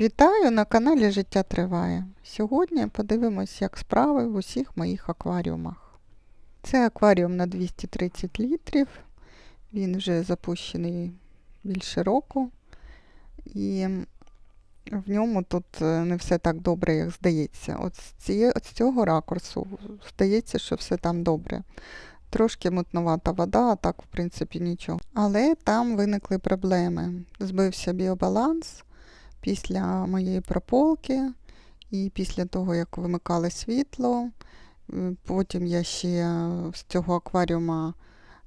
Вітаю на каналі Життя Триває. Сьогодні подивимось, як справи в усіх моїх акваріумах. Це акваріум на 230 літрів. Він вже запущений більше року. І в ньому тут е, не все так добре, як здається. От з, ціє, от з цього ракурсу здається, що все там добре. Трошки мутновата вода, а так, в принципі, нічого. Але там виникли проблеми. Збився біобаланс після моєї прополки і після того, як вимикали світло. Потім я ще з цього акваріума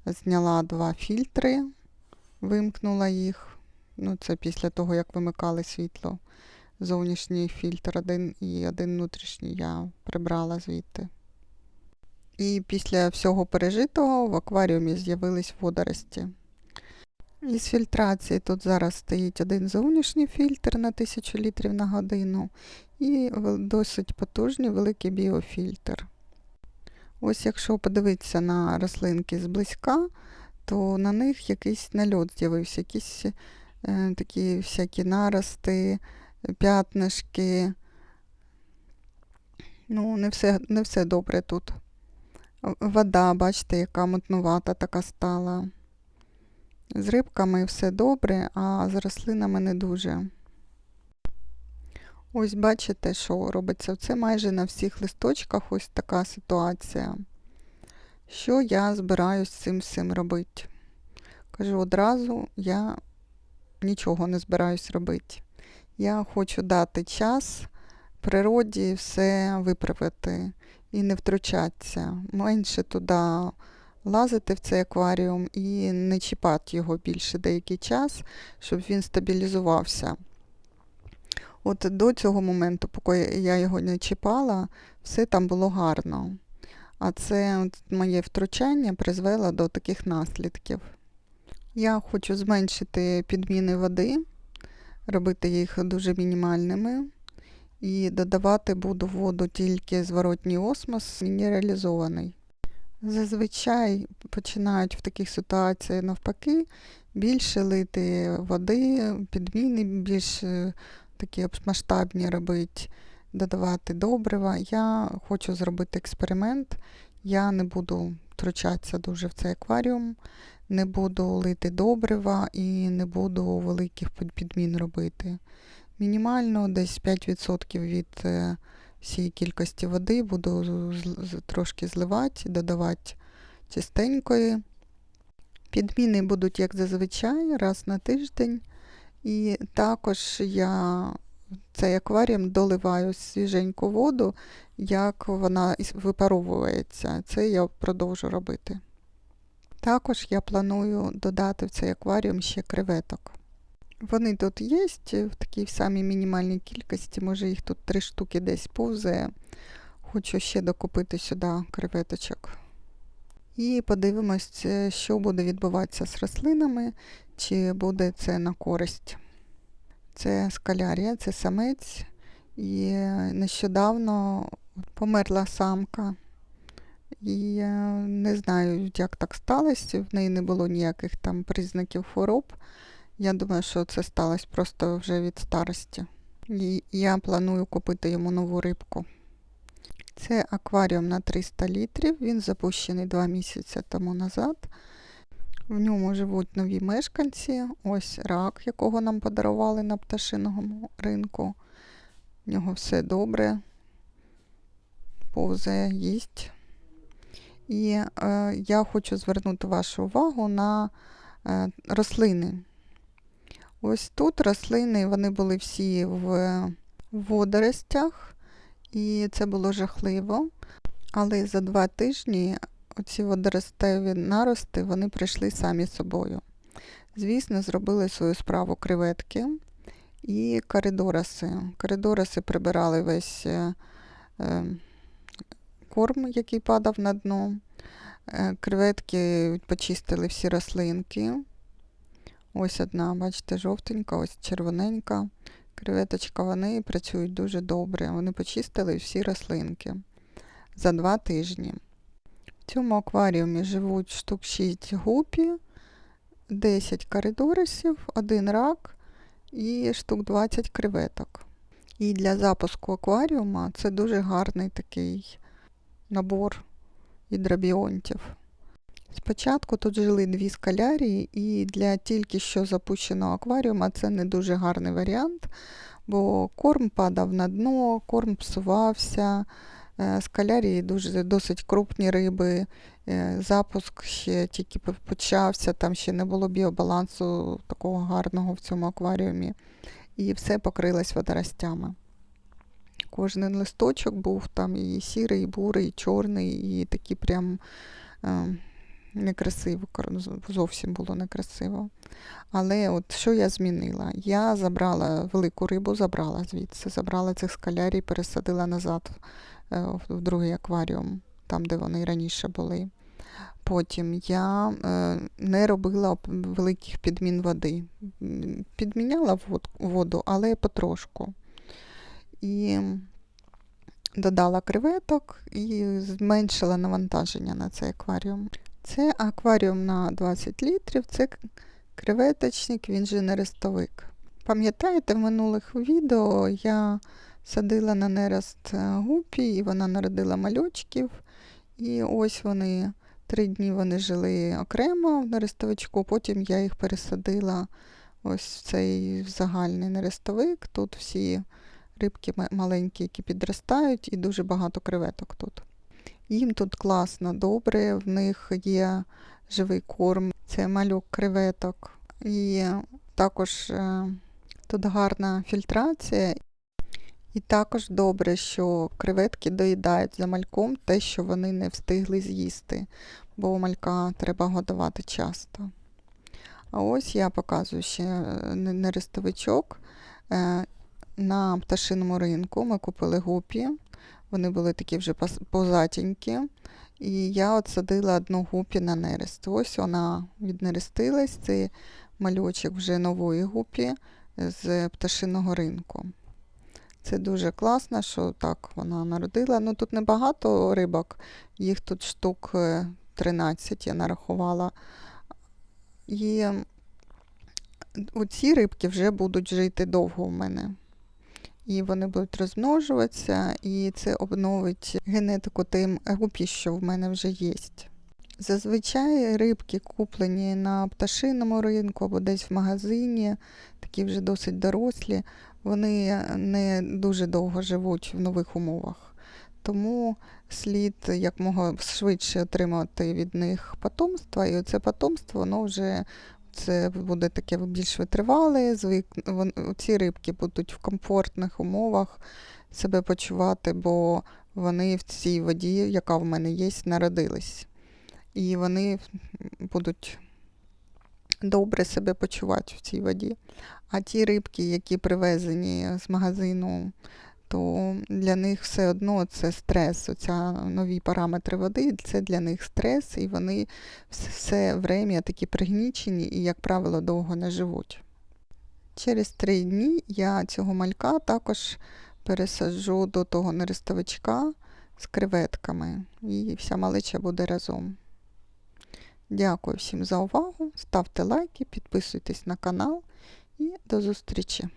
зняла два фільтри, вимкнула їх. Ну, це після того, як вимикали світло. Зовнішній фільтр один і один внутрішній я прибрала звідти. І після всього пережитого в акваріумі з'явились водорості. Із фільтрації тут зараз стоїть один зовнішній фільтр на 1000 літрів на годину і досить потужний великий біофільтр. Ось якщо подивитися на рослинки зблизька, то на них якийсь нальот з'явився, якісь е, такі всякі нарости, п'ятнишки. Ну, не все, не все добре тут. Вода, бачите, яка мутнувата така стала. З рибками все добре, а з рослинами не дуже. Ось бачите, що робиться. Це майже на всіх листочках ось така ситуація. Що я збираюсь цим всім робити? Кажу одразу, я нічого не збираюсь робити. Я хочу дати час природі все виправити і не втручатися. Менше туди лазити в цей акваріум і не чіпати його більше деякий час, щоб він стабілізувався. От до цього моменту, поки я його не чіпала, все там було гарно. А це моє втручання призвело до таких наслідків. Я хочу зменшити підміни води, робити їх дуже мінімальними. І додавати буду воду тільки зворотній осмос, мінералізований. Зазвичай починають в таких ситуаціях навпаки більше лити води, підміни більш е, такі масштабні робити, додавати добрива. Я хочу зробити експеримент. Я не буду втручатися дуже в цей акваріум, не буду лити добрива і не буду великих підмін робити. Мінімально десь 5% від всієї кількості води буду трошки зливати, додавати чистенької. Підміни будуть, як зазвичай, раз на тиждень. І також я цей акваріум доливаю свіженьку воду, як вона випаровується. Це я продовжу робити. Також я планую додати в цей акваріум ще креветок. Вони тут є в такій самій мінімальній кількості, може їх тут три штуки десь повзає. Хочу ще докупити сюди креветочок. І подивимось, е, що буде відбуватися з рослинами, чи буде це на користь. Це скалярія, це самець. І е, нещодавно померла самка. І е, не знаю, як так сталося. В неї не було ніяких там признаків хвороб. Я думаю, що це сталося просто вже від старості. І я планую купити йому нову рибку. Це акваріум на 300 літрів. Він запущений 2 місяці тому назад. В ньому живуть нові мешканці. Ось рак, якого нам подарували на пташиному ринку. В нього все добре. Повзає, їсть. І е, я хочу звернути вашу увагу на е, рослини. Ось тут рослини, вони були всі в водоростях, і це було жахливо. Але за два тижні оці водоростеві нарости вони прийшли самі собою. Звісно, зробили свою справу креветки і коридораси. Коридораси прибирали весь е, е, корм, який падав на дно. Е, Креветки почистили всі рослинки. Ось одна, бачите, жовтенька, ось червоненька. Креветочка, вони працюють дуже добре. Вони почистили всі рослинки за два тижні. В цьому акваріумі живуть штук 6 гупі, 10 коридорисів, один рак і штук 20 креветок. І для запуску акваріума це дуже гарний такий набор гідробіонтів. Спочатку тут жили дві скалярії, і для тільки що запущеного акваріума це не дуже гарний варіант, бо корм падав на дно, корм псувався, е, скалярії дуже досить крупні риби, е, запуск ще тільки почався, там ще не було біобалансу такого гарного в цьому акваріумі, і все покрилось водоростями. Кожен листочок був там і сірий, і бурий, і чорний, і такі прям е, некрасиво, зовсім було некрасиво. Але от що я змінила? Я забрала велику рибу, забрала звідси, забрала цих скалярій, пересадила назад е, в другий акваріум, там, де вони раніше були. Потім я е, не робила великих підмін води. Підміняла воду, але потрошку. І додала креветок і зменшила навантаження на цей акваріум. Це акваріум на 20 літрів, це креветочник, він же нерестовик. Пам'ятаєте, в минулих відео я садила на нерест е, гупі, і вона народила мальочків. І ось вони три дні вони жили окремо в нерестовичку, потім я їх пересадила ось в цей загальний нерестовик. Тут всі рибки маленькі, які підростають, і дуже багато креветок тут. Їм тут класно, добре, в них є живий корм, це малюк креветок. І також е, тут гарна фільтрація. І також добре, що креветки доїдають за мальком те, що вони не встигли з'їсти, бо малька треба годувати часто. А ось я показую ще е, нерестовичок. Е, На пташиному ринку ми купили гупі. Вони були такі вже позатінькі. І я от садила одну гупі на нерест. Ось вона віднерестилась. Це мальочок вже нової гупі з пташиного ринку. Це дуже класно, що так вона народила. Ну тут небагато рибок, їх тут штук е, 13 я нарахувала. І оці рибки вже будуть жити довго у мене. І вони будуть розмножуватися, і це обновить генетику тим гупі, що в мене вже є. Зазвичай рибки куплені на пташиному ринку або десь в магазині, такі вже досить дорослі, вони не дуже довго живуть в нових умовах. Тому слід якмога швидше отримати від них потомство, і оце потомство, воно вже це буде таке більш витривале, звик, ці рибки будуть в комфортних умовах себе почувати, бо вони в цій воді, яка в мене є, народились. І вони будуть добре себе почувати в цій воді. А ті рибки, які привезені з магазину, то для них все одно це стрес. Оця нові параметри води, це для них стрес, і вони все, время такі пригнічені і, як правило, довго не живуть. Через три дні я цього малька також пересаджу до того нерестовичка з креветками, і вся малича буде разом. Дякую всім за увагу. Ставте лайки, підписуйтесь на канал і до зустрічі!